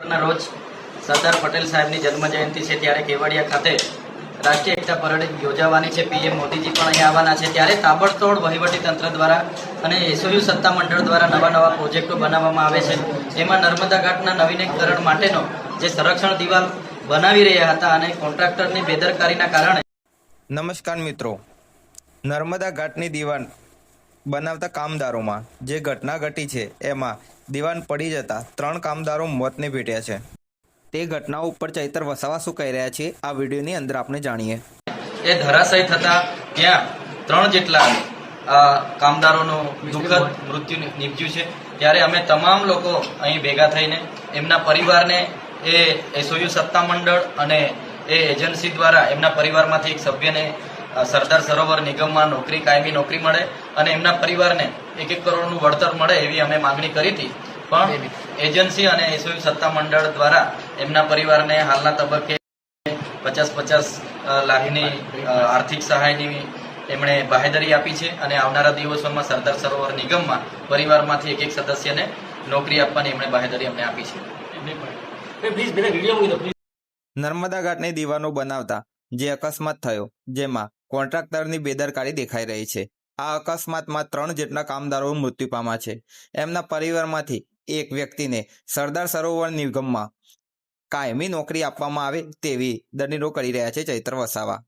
ના રોજ સરદાર પટેલ સાહેબની જન્મજયંતિ છે ત્યારે કેવડિયા ખાતે રાષ્ટ્રીય એકતા પરેડ યોજાવાની છે. પીએમ મોદીજી પણ અહીંયા આવવાના છે. ત્યારે તાબડતોડ તંત્ર દ્વારા અને એસઓયુ સત્તા મંડળ દ્વારા નવા નવા પ્રોજેક્ટો બનાવવામાં આવે છે. એમાં નર્મદા ઘાટના નવીનીકરણ માટેનો જે સંરક્ષણ દિવાલ બનાવી રહ્યા હતા અને કોન્ટ્રાક્ટરની બેદરકારીના કારણે નમસ્કાર મિત્રો. નર્મદા ઘાટની દીવાન બનાવતા કામદારોમાં. જે ઘટના ઘટી છે એમાં દીવાન પડી જતા ત્રણ કામદારો મોતને ભેટ્યા છે. તે ઘટના ઉપર ચૈતર વસાવા શું કહી રહ્યા છે. આ વિડીયોની અંદર આપણે જાણીએ. એ ધરાશય થતા ત્યાં ત્રણ જેટલા કામદારોનું દુઃખદ મૃત્યુ નીપજ્યું છે. ત્યારે અમે તમામ લોકો અહીં ભેગા થઈને એમના પરિવારને એ એસઓયુ સત્તા મંડળ અને એ એજન્સી દ્વારા એમના પરિવારમાંથી એક સભ્યને સરદાર સરોવર નિગમમાં નોકરી કાયમી નોકરી મળે અને એમના પરિવારને એક એક કરોડનું વળતર મળે એવી અમે માગણી કરી હતી. પણ એજન્સી અને એસઓયુ સત્તા મંડળ દ્વારા એમના પરિવારને હાલના તબક્કે પચાસ પચાસ લાખની આર્થિક સહાયની એમણે બાહેદરી આપી છે અને આવનારા દિવસોમાં સરદાર સરોવર નિગમમાં પરિવારમાંથી એક એક સદસ્યને નોકરી આપવાની એમણે બાહેદરી અમને આપી છે. નર્મદા ઘાટની દીવાનો બનાવતા જે અકસ્માત થયો, જેમાં કોન્ટ્રાક્ટરની બેદરકારી દેખાઈ રહી છે. આ અકસ્માતમાં ત્રણ જેટલા કામદારો મૃત્યુ પામ્યા છે. એમના પરિવારમાંથી એક વ્યક્તિને સરદાર સરોવર નિગમમાં કાયમી નોકરી આપવામાં આવે તેવી દલીલો કરી રહ્યા છે ચૈત્ર વસાવા.